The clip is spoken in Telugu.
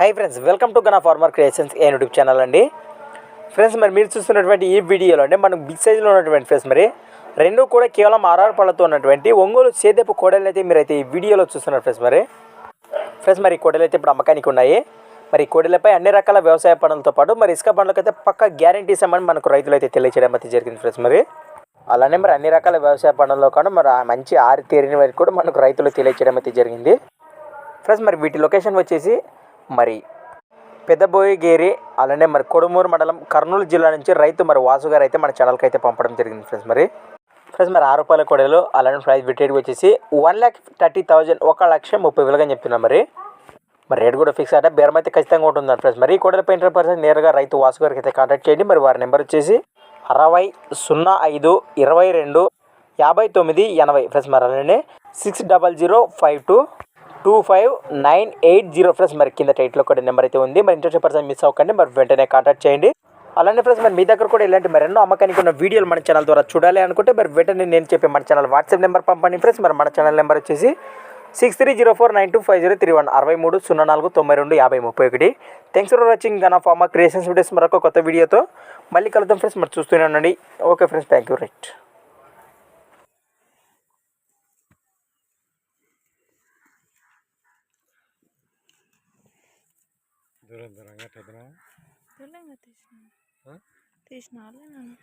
Hi friends welcome to Gana farmer creations a YouTube channel అండి. ఫ్రెండ్స్ మరి మీరు చూస్తున్నటువంటి ఈ వీడియోలో అంటే మనకు బిగ్ సైజులో ఉన్నటువంటి ఫ్రెండ్స్ మరి రెండు కూడా కేవలం ఆర్ఆర్ పళ్ళతో ఉన్నటువంటి ఒంగోలు సేదెపు కోడలు అయితే మీరైతే ఈ వీడియోలో చూస్తున్నారు ఫ్రెండ్స్ మరి. ఫ్రెండ్స్ మరి కోడలు అయితే ఇప్పుడు అమ్మకానికి ఉన్నాయి. మరి కోడలపై అన్ని రకాల వ్యవసాయ పనులతో పాటు మరి ఇసుక పనులకైతే పక్క గ్యారంటీ ఇస్తామని మనకు రైతులు అయితే తెలియచేయడం అయితే జరిగింది ఫ్రెండ్స్ మరి. అలానే మరి అన్ని రకాల వ్యవసాయ పనుల్లో కూడా మరి మంచి ఆరి తీరిన వరకు కూడా మనకు రైతులు తెలియచేయడం అయితే జరిగింది. ఫ్రెండ్స్ మరి వీటి లొకేషన్ వచ్చేసి మరి. పెద్దబోయిగేరి అలానే మరి కొడుమూరు మండలం కర్నూలు జిల్లా నుంచి రైతు మరి వాసు గారు అయితే మన ఛానల్కి అయితే పంపడం జరిగింది ఫ్రెండ్స్ మరి. ఫ్రెండ్స్ మరి ఆరు రూపాయల కొడలు అలానే ప్రైస్ విటేట్ వచ్చేసి వన్ ల్యాక్ థర్టీ థౌజండ్ ఒక లక్ష ముప్పై వేలుగా చెప్తున్నాం మరి. మరి రేట్ కూడా ఫిక్స్ అంటే బేరం అయితే ఖచ్చితంగా ఉంటుంది ఫ్రెండ్స్ మరి. ఈ కోడలపై ఇంటర్ పర్సెంట్ నేరుగా రైతు వాసు గారికి అయితే కాంటాక్ట్ చేయండి. మరి వారి నెంబర్ వచ్చేసి అరవై సున్నా ఐదు ఇరవై రెండు యాభై తొమ్మిది ఎనభై. ఫ్రెండ్స్ మరి అలానే six double zero five two two five nine eight zero friends మరి కింద టైట్లో కూడా నెంబర్ అయితే ఉంది. మరి ఇంట్రెస్ట్ పర్సన్ మిస్ అవ్వకండి మరి వెంటనే కాంటాక్ట్ చేయండి. అలానే ఫ్రెండ్స్ మరి మీ దగ్గర కూడా ఇలాంటి మరెన్నో అమ్మకానికి ఉన్న వీడియోలు మన ఛానల్ ద్వారా చూడాలి అనుకుంటే మరి వెంటనే నేను చెప్పే మన ఛానల్ వాట్సాప్ నెంబర్ పంపండి ఫ్రెండ్స్. మరి మన ఛానల్ నెంబర్ వచ్చేసి six three zero four nine two five zero three one అరవై మూడు సున్నా నాలుగు తొంభై రెండు యాభై ముప్పై ఒకటి thanks for watching Gana farmer creations videos మరొక కొత్త వీడియోతో మళ్ళీ కలుద్దాం ఫ్రెండ్స్. మరి చూస్తూనే ఉండండి. Okay friends thank you right దూరం దూరంగా తీసిన? తీసిన నన్ను